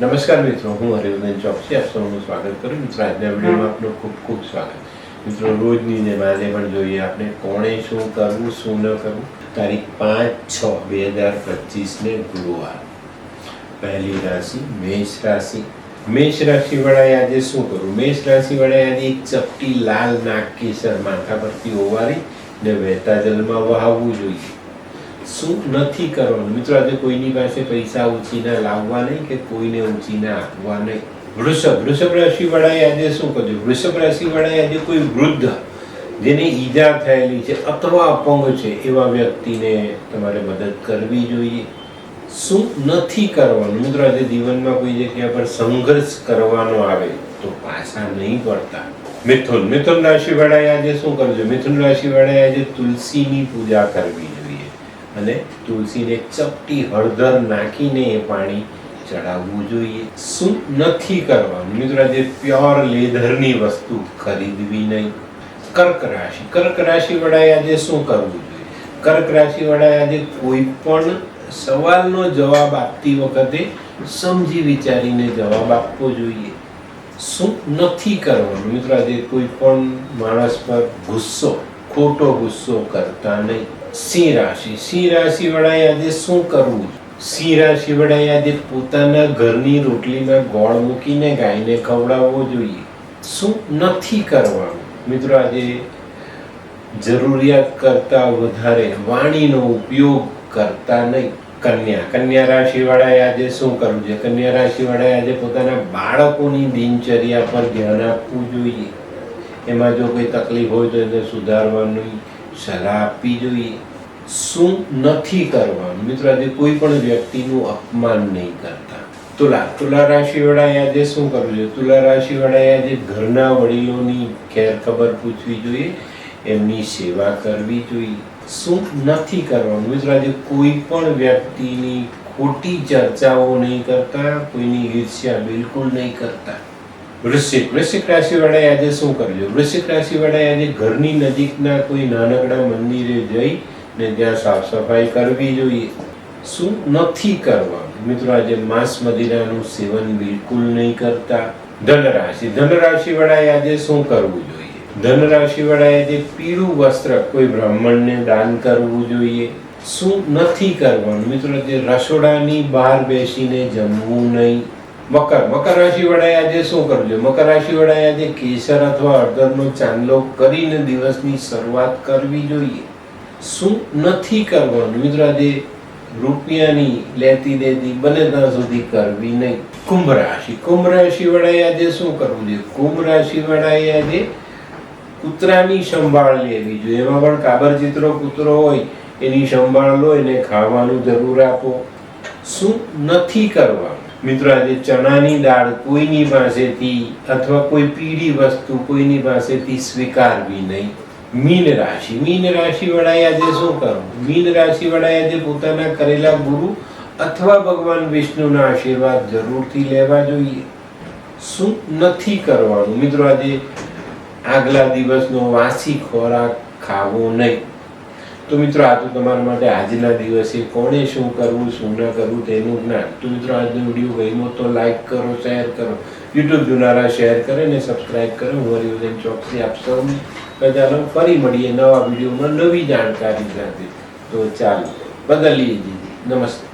નમસ્કાર મિત્રો, હું હરિવર્ધન ચોકસી, આપ સૌનું સ્વાગત કરું મિત્રો આજના વિડીયોમાં આપનું ખૂબ ખૂબ સ્વાગત. મિત્રો, રોજની જેમ આજે પણ જોઈએ આપણે કોણે શું કરવું, શું ન કરવું. તારીખ પાંચ છ બે હજાર પચીસને ગુરુવાર. પહેલી રાશિ, મેષ રાશિ. મેષ રાશિ વાળાએ આજે શું કરવું મેષ રાશિ વાળાએ આજે એક ચપટી લાલ નાગ કેસર માથા પરથી ઓવારી ને વહેતા જલમાં વહાવવું જોઈએ. શું નથી કરવાનું? મિત્રો, આજે કોઈની પાસે પૈસા ઉછીના લાવવા નહીં કે કોઈને ઉછીના આપવા નહીં. વૃષભ વૃષભ રાશિ વાળાએ આજે શું કર્યું? વૃષભ રાશિ વાળાએ આજે કોઈ વૃદ્ધ જેને ઈજા થયેલી છે, અથવા અપંગ છે, એવા વ્યક્તિને તમારે મદદ કરવી જોઈએ. શું નથી કરવાનું? મિત્રો, આજે જીવનમાં કોઈ જગ્યા પર સંઘર્ષ કરવાનો આવે તો પાછા નહીં પડતા. મિથુન મિથુન રાશિ વાળાએ આજે શું કરજો મિથુન રાશિ વાળાએ આજે તુલસીની પૂજા કરવી જોઈએ અને તુલસીને ચપટી હળદર નાખીને એ પાણી ચડાવવું જોઈએ. શું નથી કરવાનું? મિત્રો જે પ્યોર લેધરની વસ્તુ ખરીદવી નહીં. કર્ક રાશિ. કર્ક રાશિ વડાએ આજે શું કરવું જોઈએ? કર્ક રાશિ વડાએ આજે કોઈ પણ સવાલનો જવાબ આપતી વખતે સમજી વિચારીને જવાબ આપવો જોઈએ. શું નથી કરવાનું? મિત્રો, આજે કોઈ પણ માણસ પર ગુસ્સો, ખોટો ગુસ્સો કરતા નહીં. સિંહ રાશિ. સિંહ રાશિ વાળા આજે શું કરવું સિંહ રાશિ વાળાએ આજે પોતાના ઘરની રોટલીમાં ગોળ મૂકીને ગાયને ખવડાવવો જોઈએ. શું નથી કરવાનું? મિત્રો, આજે જરૂરિયાત કરતા વધારે વાણીનો ઉપયોગ કરતા નહીં. કન્યા. કન્યા રાશિ વાળાએ આજે શું કરવું છે કન્યા રાશિ વાળાએ આજે પોતાના બાળકોની દિનચર્યા પર ધ્યાન આપવું જોઈએ. એમાં જો કોઈ તકલીફ હોય તો એને સુધારવાની સલાહ આપવી જોઈએ શું નથી કરવાનું? મિત્રો, આજે કોઈ પણ વ્યક્તિનું અપમાન નહીં કરતા. તુલા તુલા રાશિ વાળાએ આજે શું કરવું જોઈએ તુલા રાશિ વાળાએ આજે ઘરના વડીલોની ખબર પૂછવી જોઈએ, એમની સેવા કરવી જોઈએ. શું નથી કરવાનું? મિત્રો, આજે કોઈ પણ વ્યક્તિની ખોટી ચર્ચાઓ નહીં કરતા, કોઈની ઈર્ષ્યા બિલકુલ નહીં કરતા. વૃશ્ચિક વૃશ્ચિક રાશિ વાળાએ આજે શું કરજો? વૃશ્ચિક રાશિ વાળાએ આજે ઘરની નજીકના કોઈ નાનકડા મંદિરે જઈ ને ત્યાં સાફ સફાઈ કરવી જોઈએ. શું નથી કરવાનું? મિત્રો, આજે માંસ મદિરાનું સેવન બિલકુલ નહીં કરતા. ધનરાશિ ધનરાશિ વાળાએ આજે શું કરવું જોઈએ? ધનરાશિ વાળાએ આજે પીળું વસ્ત્ર કોઈ બ્રાહ્મણને દાન કરવું જોઈએ. શું નથી કરવાનું? મિત્રો જે રસોડાની બહાર બેસીને જમવું નહીં. મકર. મકર રાશિ વાળાએ આજે શું કરવું જોઈએ મકર રાશિ વાળાએ આજે કેસર અથવા હળદરનો ચાંદલો કરીને દિવસની શરૂઆત કરવી જોઈએ. શું નથી કરવાનું? મિત્રો, આજે રૂપિયાની લેતી દેતી બને ત્યાં સુધી કરવી નહીં. કુંભ રાશિ. કુંભ રાશિ વાળાએ આજે શું કરવું જોઈએ? કુંભ રાશિ વાળાએ આજે કૂતરાની સંભાળ લેવી જોઈએ. એમાં પણ કાબર ચિત્રો કૂતરો હોય, એની સંભાળ લો, એને ખાવાનું જરૂર આપો. શું નથી કરવાનું? મિત્રો આજે ચણાની દાળ કોઈની પાસેથી અથવા કોઈ પીળી વસ્તુ કોઈની પાસેથી સ્વીકારવી નહીં. મીન રાશિ. મીન રાશિ વાળાએ આજે શું કરવું? મીન રાશિ વાળાએ આજે પોતાના કરેલા ગુરુ અથવા ભગવાન વિષ્ણુના આશીર્વાદ જરૂરથી લેવા જોઈએ. શું નથી કરવાનું? મિત્રો, આજે આગલા દિવસનો વાસી ખોરાક ખાવો નહીં. તો મિત્રો, આ તો તમારા માટે આજના દિવસે કોણે શું કરવું, શું ન કરવું તેનું જ્ઞાન. તો મિત્રો, આજનો વીડિયો ગમ્યો તો લાઈક કરો શેર કરો. યુટ્યુબ જોનારા શેર કરે ને સબસ્ક્રાઈબ કરો. હું હરિવર્ધન ચોકસી આપ સૌને ચાલો ફરી મળીએ નવા વિડીયોમાં નવી જાણકારી સાથે. તો ચાલો, બદલીએ દીધી નમસ્તે.